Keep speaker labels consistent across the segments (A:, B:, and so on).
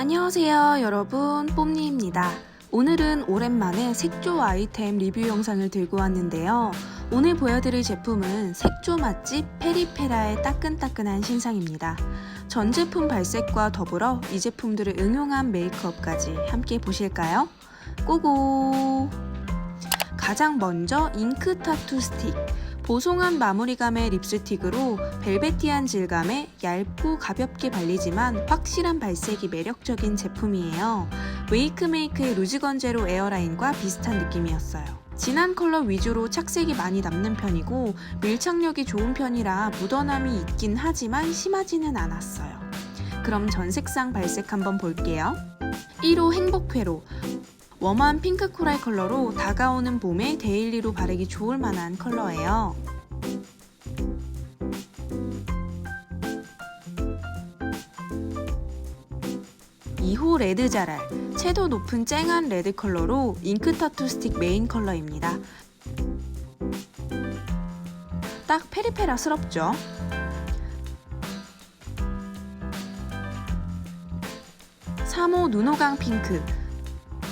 A: 안녕하세요 여러분. 뽐니입니다. 오늘은 오랜만에 색조 아이템 리뷰 영상을 들고 왔는데요. 오늘 보여드릴 제품은 색조 맛집 페리페라의 따끈따끈한 신상입니다. 전 제품 발색과 더불어 이 제품들을 응용한 메이크업까지 함께 보실까요? 고고! 가장 먼저 잉크 타투 스틱 보송한 마무리감의 립스틱으로 벨베티한 질감에 얇고 가볍게 발리지만 확실한 발색이 매력적인 제품이에요. 웨이크메이크의 루즈 건제로 에어라인과 비슷한 느낌이었어요. 진한 컬러 위주로 착색이 많이 남는 편이고 밀착력이 좋은 편이라 묻어남이 있긴 하지만 심하지는 않았어요. 그럼 전 색상 발색 한번 볼게요. 1호 행복회로 웜한 핑크 코랄 컬러로 다가오는 봄에 데일리로 바르기 좋을 만한 컬러예요. 이호 레드 자랄 채도 높은 쨍한 레드 컬러로 잉크 타투 스틱 메인 컬러입니다. 딱 페리페라스럽죠? 3호 눈호강 핑크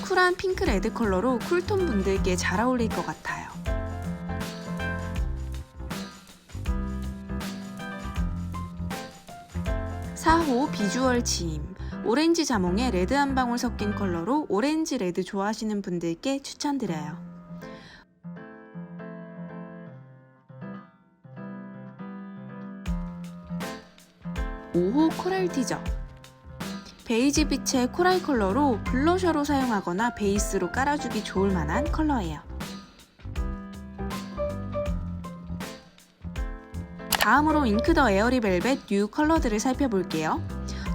A: 쿨한 핑크 레드 컬러로 쿨톤 분들께 잘 어울릴 것 같아요. 사호 비주얼 지임 오렌지 자몽에 레드 한 방울 섞인 컬러로 오렌지 레드 좋아하시는 분들께 추천드려요. 5호 코랄 티저 베이지 빛의 코랄 컬러로 블러셔로 사용하거나 베이스로 깔아주기 좋을 만한 컬러예요. 다음으로 잉크 더 에어리 벨벳 뉴 컬러들을 살펴볼게요.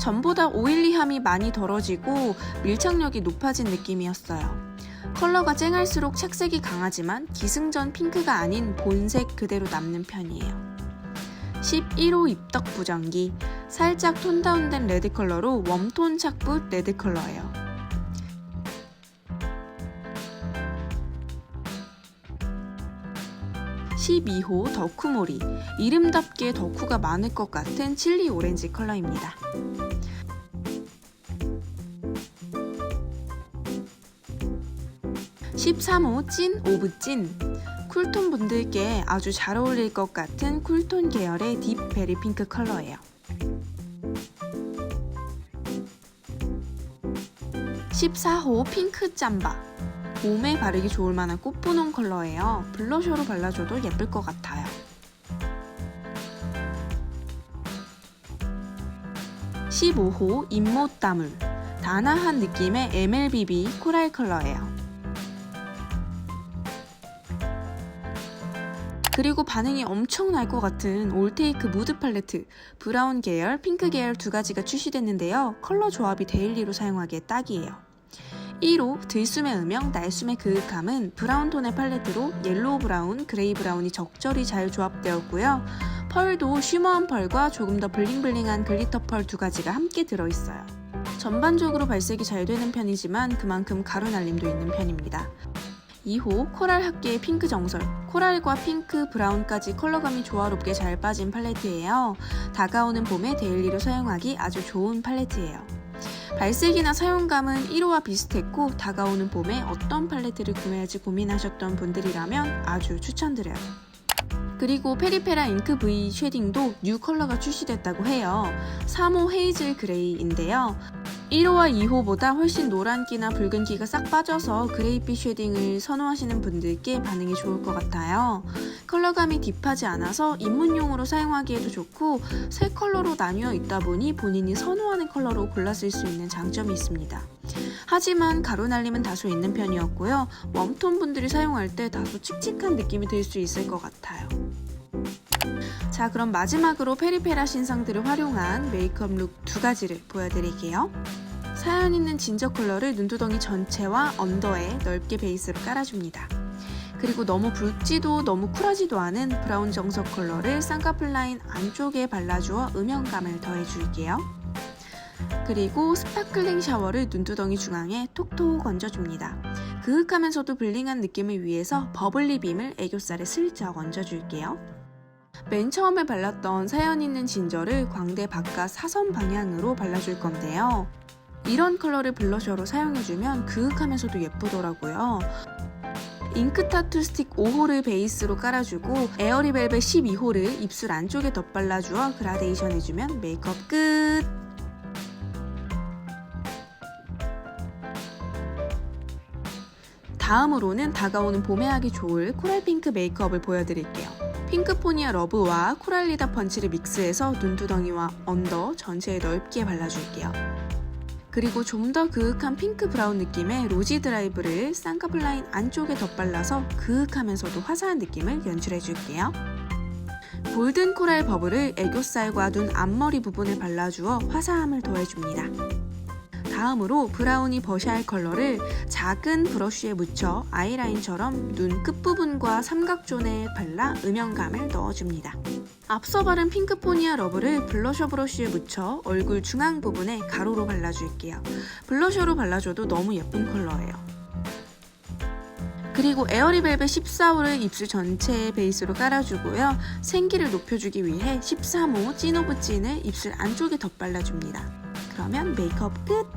A: 전보다 오일리함이 많이 덜어지고 밀착력이 높아진 느낌이었어요. 컬러가 쨍할수록 착색이 강하지만 기승전 핑크가 아닌 본색 그대로 남는 편이에요. 11호 입덕 부정기 살짝 톤 다운된 레드 컬러로 웜톤 착붙 레드 컬러예요. (12호) 덕후몰이 이름답게 덕후가 많을 것 같은 칠리 오렌지 컬러입니다. (13호) 찐 오브 찐 쿨톤 분들께 아주 잘 어울릴 것 같은 쿨톤 계열의 딥 베리 핑크 컬러예요. 14호 핑크 짬바 몸에 바르기 좋을 만한 꽃분홍 컬러예요. 블러셔로 발라줘도 예쁠 것 같아요. 15호 잇모따물 다나한 느낌의 MLBB 코랄 컬러예요. 그리고 반응이 엄청 날 것 같은 올테이크 무드 팔레트 브라운 계열, 핑크 계열 두 가지가 출시됐는데요. 컬러 조합이 데일리로 사용하기에 딱이에요. 1호 들숨의 음영, 날숨의 그윽함은 브라운 톤의 팔레트로 옐로우 브라운, 그레이 브라운이 적절히 잘 조합되었고요. 펄도 쉬머한 펄과 조금 더 블링블링한 글리터 펄 두 가지가 함께 들어있어요. 전반적으로 발색이 잘 되는 편이지만 그만큼 가루 날림도 있는 편입니다. 2호 코랄 학계의 핑크 정설 코랄과 핑크, 브라운까지 컬러감이 조화롭게 잘 빠진 팔레트예요. 다가오는 봄에 데일리로 사용하기 아주 좋은 팔레트예요. 발색이나 사용감은 1호와 비슷했고 다가오는 봄에 어떤 팔레트를 구매할지 고민하셨던 분들이라면 아주 추천드려요. 그리고 페리페라 잉크 V 쉐딩도 뉴 컬러가 출시됐다고 해요. 3호 헤이즐 그레이인데요. 1호와 2호보다 훨씬 노란기나 붉은기가 싹 빠져서 그레이빛 쉐딩을 선호하시는 분들께 반응이 좋을 것 같아요. 컬러감이 딥하지 않아서 입문용으로 사용하기에도 좋고 세 컬러로 나뉘어 있다 보니 본인이 선호하는 컬러로 골랐을 수 있는 장점이 있습니다. 하지만 가루 날림은 다소 있는 편이었고요. 웜톤 분들이 사용할 때 다소 칙칙한 느낌이 들 수 있을 것 같아요. 자 그럼 마지막으로 페리페라 신상들을 활용한 메이크업 룩 두 가지를 보여드릴게요. 사연 있는 진저 컬러를 눈두덩이 전체와 언더에 넓게 베이스로 깔아줍니다. 그리고 너무 붉지도 너무 쿨하지도 않은 브라운 정석 컬러를 쌍꺼풀 라인 안쪽에 발라주어 음영감을 더해줄게요. 그리고 스파클링 샤워를 눈두덩이 중앙에 톡톡 얹어줍니다. 그윽하면서도 블링한 느낌을 위해서 버블리 빔을 애교살에 슬쩍 얹어줄게요. 맨 처음에 발랐던 사연 있는 진저를 광대 바깥 사선 방향으로 발라줄 건데요. 이런 컬러를 블러셔로 사용해주면 그윽하면서도 예쁘더라고요. 잉크 타투 스틱 5호를 베이스로 깔아주고 에어리 벨벳 12호를 입술 안쪽에 덧발라주어 그라데이션 해주면 메이크업 끝! 다음으로는 다가오는 봄에 하기 좋을 코랄 핑크 메이크업을 보여드릴게요. 핑크포니아 러브와 코랄리다 펀치를 믹스해서 눈두덩이와 언더 전체에 넓게 발라줄게요. 그리고 좀 더 그윽한 핑크 브라운 느낌의 로지 드라이브를 쌍꺼풀 라인 안쪽에 덧발라서 그윽하면서도 화사한 느낌을 연출해줄게요. 골든 코랄 버블을 애교살과 눈 앞머리 부분에 발라주어 화사함을 더해줍니다. 다음으로 브라우니 버샤일 컬러를 작은 브러쉬에 묻혀 아이라인처럼 눈 끝부분과 삼각존에 발라 음영감을 넣어줍니다. 앞서 바른 핑크포니아 러브를 블러셔 브러쉬에 묻혀 얼굴 중앙 부분에 가로로 발라줄게요. 블러셔로 발라줘도 너무 예쁜 컬러예요. 그리고 에어리벨벳 14호를 입술 전체에 베이스로 깔아주고요. 생기를 높여주기 위해 13호 찐 오브 찐을 입술 안쪽에 덧발라줍니다. 그러면 메이크업 끝!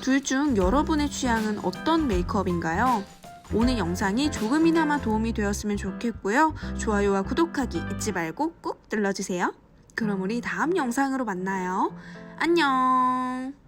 A: 둘 중 여러분의 취향은 어떤 메이크업인가요? 오늘 영상이 조금이나마 도움이 되었으면 좋겠고요. 좋아요와 구독하기 잊지 말고 꾹 눌러주세요. 그럼 우리 다음 영상으로 만나요. 안녕!